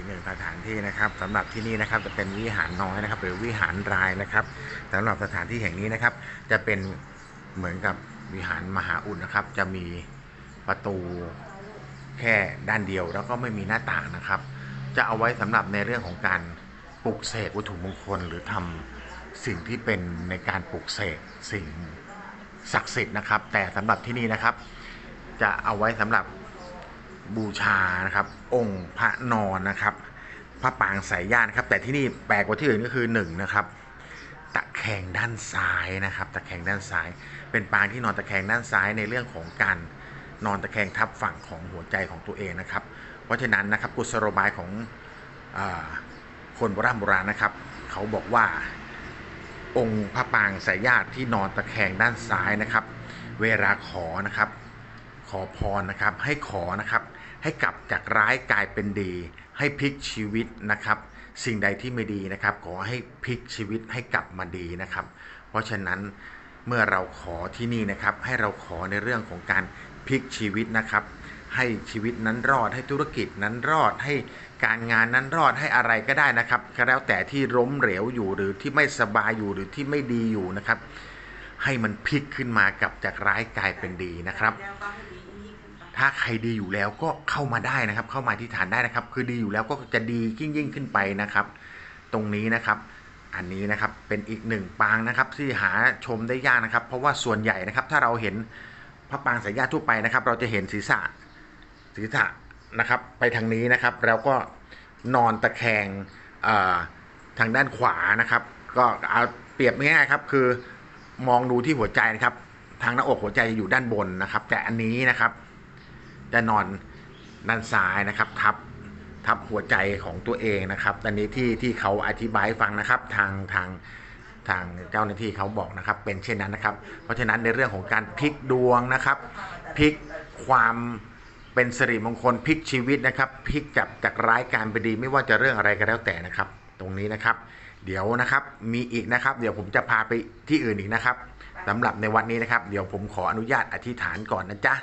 อีกหนึ่งสถานที่นะครับสำหรับที่นี่นะครับจะเป็นวิหารน้อยนะครับ หรือวิหารรายนะครับสำหรับสถานที่แห่งนี้นะครับ จะเป็นเหมือนกับวิหารมหาอุดนะครับ จะมีประตูแค่ด้านเดียว แล้วก็ไม่มีหน้าต่างนะครับ จะเอาไว้สำหรับในเรื่องของการปลุกเสกวัตถุมงคล หรือทำสิ่งที่เป็นในการปลุกเสกสิ่งศักดิ์สิทธิ์นะครับ แต่สำหรับที่นี่นะครับ จะเอาไว้สำหรับ บูชานะครับ องค์พระนอนนะครับ พระปางสายญาติครับ แต่ที่นี่แปลกกว่าที่อื่นก็คือหนึ่งนะครับตะแคงด้านซ้ายนะครับ ตะแคงด้านซ้าย เป็นปางที่นอนตะแคงด้านซ้ายในเรื่องของการนอนตะแคงทับฝั่งของหัวใจของตัวเองนะครับ เพราะฉะนั้นนะครับกุศโลบายของอคนโบราณโบราณนะครับ เขาบอกว่าองค์พระปางสายญาติที่นอนตะแคงด้านซ้ายนะครับ เวลาขอนะครับ ขอพรนะครับให้ขอนะครับ ให้กลับจากร้ายกลายเป็นดี ให้พลิกชีวิตนะครับ สิ่งใดที่ไม่ดีนะครับ ขอให้พลิกชีวิตให้กลับมาดีนะครับ เพราะฉะนั้นเมื่อเราขอที่นี่นะครับ ให้เราขอในเรื่องของการพลิกชีวิตนะครับ ให้ชีวิตนั้นรอดให้ธุรกิจนั้นรอดให้การงานนั้นรอดให้อะไรก็ได้นะครับก็แล้วแต่ที่ล้มเหลวอยู่หรือที่ไม่สบายอยู่หรือที่ไม่ดีอยู่นะครับ ให้มันพลิกขึ้นมากลับจากร้ายกลายเป็นดีนะครับ ถ้าใครดีอยู่แล้วก็เข้ามาได้นะครับ เข้ามาที่ฐานได้นะครับ คือดีอยู่แล้วก็จะดียิ่งยิ่งขึ้นไปนะครับ ตรงนี้นะครับ อันนี้นะครับเป็นอีกหนึ่งปางนะครับ ที่หาชมได้ยากนะครับ เพราะว่าส่วนใหญ่นะครับ ถ้าเราเห็นพระปางสายญาติทั่วไปนะครับ เราจะเห็นศีรษะศีรษะนะครับ ไปทางนี้นะครับ แล้วก็นอนตะแคงทางด้านขวานะครับ ก็เอาเปรียบง่ายๆครับคือมองดูที่หัวใจนะครับ ทางหน้าอกหัวใจอยู่ด้านบนนะครับ แต่อันนี้นะครับ จะนอนด้านซ้ายนะครับ ทับทับหัวใจของตัวเองนะครับอันนี้ที่ที่เขาอธิบายฟังนะครับทางทางทางเจ้าหน้าที่เขาบอกนะครับ เป็นเช่นนั้นนะครับ เพราะฉะนั้นในเรื่องของการพลิกดวงนะครับพลิกความเป็นสิริมงคลพลิกชีวิตนะครับพลิกจากจากร้ายกลารไปดีไม่ว่าจะเรื่องอะไรก็แล้วแต่นะครับ ตรงนี้นะครับ เดี๋ยวนะครับมีอีกนะครับ เดี๋ยวผมจะพาไปที่อื่นอีกนะครับสำหรับในวันนี้นะครับ เดี๋ยวผมขออนุญาตอธิษฐานก่อนนะจ๊ะ